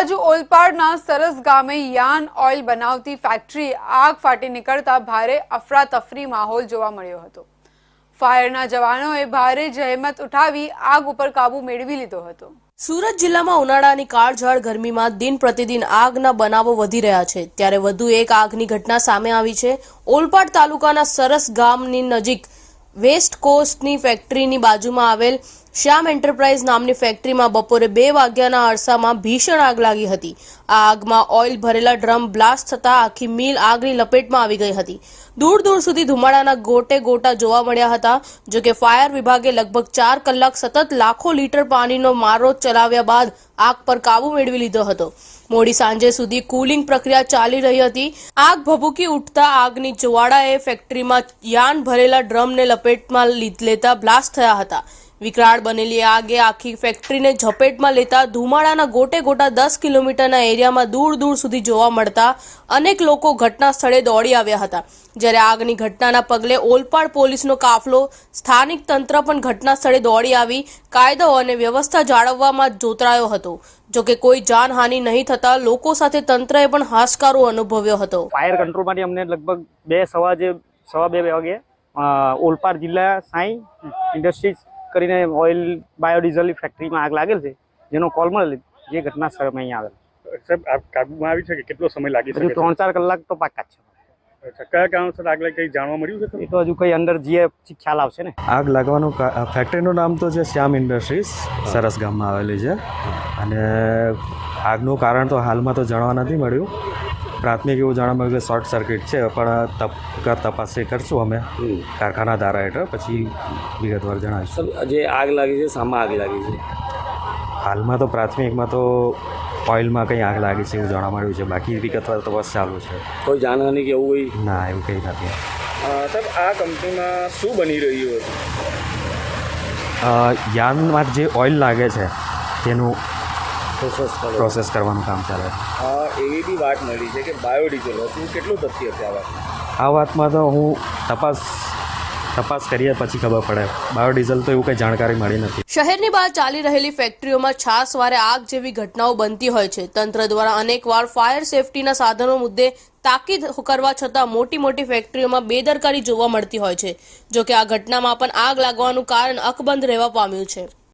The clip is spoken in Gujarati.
બાજુ ઓલપાડના સરસ ગામે યાન ઓઇલ બનાવતી ફેક્ટરી આગ ફાટી નીકળતા ભારે અફરાતફરી માહોલ જોવા મળ્યો હતો. ફાયરના જવાનોએ ભારે જહેમત ઉઠાવી આગ ઉપર કાબુ મેળવી લીધો હતો. સુરત જિલ્લામાં ઉનાળાની કાળઝાળ ગરમીમાં દિન પ્રતિદિન આગના બનાવો વધી રહ્યા છે. ત્યારે વધુ એક આગની ઘટના સામે આવી છે. ઓલપાડ તાલુકાના સરસ ગામની નજીક વેસ્ટ કોસ્ટની ફેક્ટરીની બાજુમાં આવેલ શ્યામ એન્ટરપ્રાઇઝ નામની ફેક્ટરીમાં બપોરે બે વાગ્યાના અરસામાં ભીષણ આગ લાગી હતી. આ આગમાં ઓઇલ ભરેલા ડ્રમ બ્લાસ્ટ થતા આખી મિલ આગની લપેટમાં આવી ગઈ હતી. દૂર દૂર સુધી ધુમાડાના ગોટે ગોટા જોવા મળ્યા હતા, જો કે ફાયર વિભાગે લગભગ ચાર કલાક સતત લાખો લીટર પાણીનો મારો ચલાવ્યા બાદ આગ પર કાબુ મેળવી લીધો હતો. મોડી સાંજે સુધી કુલિંગ પ્રક્રિયા ચાલી રહી હતી. આગ ભભૂકી ઉઠતા આગની જ્વાળાએ ફેક્ટરીમાં યાન ભરેલા ડ્રમને લપેટમાં લીધ- લેતા બ્લાસ્ટ થયા હતા. વિકરાળ બનેલી આગે આખી ફેક્ટરીને ઝપેટમાં લેતા ધુમાડાના ગોટે ગોટા દસ કિલોમીટરના એરિયામાં દૂર દૂર સુધી જોવા મળતા અનેક લોકો ઘટના સ્થળે દોડી આવ્યા હતા. જ્યારે આગની ઘટનાના પગલે ઓલપાડ પોલીસનો કાફલો, સ્થાનિક તંત્ર પણ ઘટના સ્થળે દોડી આવી, કાયદો અને વ્યવસ્થા જાળવવામાં જોતરાયો હતો. જોકે કોઈ જાનહાનિ નહીં થતા લોકો સાથે તંત્રએ પણ હાશકારો અનુભવ્યો હતો. ફાયર કંટ્રોલમાંથી અમને લગભગ બે સવા જે, સવા બે વાગે ઓલપાડ જિલ્લા સાંઈ ઇન્ડસ્ટ્રીઝ કરીને ઓઇલ બાયોડીઝલની ફેક્ટરીમાં આગ લાગેલ છે જેનો કોલ મળેલ જે ઘટના સ્થળે અહીંયા આવેલ. સાહેબ આપ કાબુમાં આવી છે કે કેટલો સમય લાગી શકે છે? ત્રણ ચાર કલાક તો પાકા જ છે. અચ્છા, કયા કારણસર આગ લાગી કંઈ જાણવા મળ્યું છે એ તો હજુ કંઈ અંદર જઈએ ખ્યાલ આવશે ને. આગ લાગવાનું ફેક્ટરીનું નામ તો છે શ્યામ ઇન્ડસ્ટ્રીઝ સરસ ગામમાં આવેલી છે. અને આગનું કારણ તો હાલમાં તો જાણવા નથી મળ્યું. પ્રાથમિક એવું જાણવા મળ્યું કે શોર્ટ સર્કિટ છે પણ તપ તપાસ એ કરશું અમે. કારખાના ધારા હેઠળ પછી વિગતવાર જણાવીશું. જે આગ લાગી છે સામાં આગ લાગી છે? હાલમાં તો પ્રાથમિકમાં તો ઓઇલમાં કંઈ આગ લાગી છે એવું જાણવા મળ્યું છે. બાકી વિગતવાર તપાસ ચાલુ છે. કોઈ જાનહાની કે એવું હોય? ના એવું કંઈ નથી. સર સાહેબ આ કંપનીમાં શું બની રહ્યું હતું? યાનમાં જે ઓઇલ લાગે છે તેનું પ્રોસેસ કરો પ્રોસેસ કરવાનું કામ ચાલે. એવી બી વાત મળી છે કે બાયોડીઝલ હતું કેટલું તથ્ય છે આ વાત આ વાતમાં તો હું તપાસ તપાસ કરીએ પછી ખબર પડે. બાયોડીઝલ તો એવું કંઈ જાણકારી મળી નથી. શહેરની બહાર ચાલી રહેલી ફેક્ટરીઓમાં છાસવારે આગ જેવી ઘટનાઓ બનતી હોય છે. તંત્ર દ્વારા અનેકવાર ફાયર સેફટીના સાધનો મુદ્દે તાકીદ કરવા છતાં મોટી મોટી ફેક્ટરીઓમાં બેદરકારી જોવા મળતી હોય છે. જોકે આ ઘટનામાં પણ આગ લાગવાનું કારણ અકબંધ રહેવા પામ્યું છે.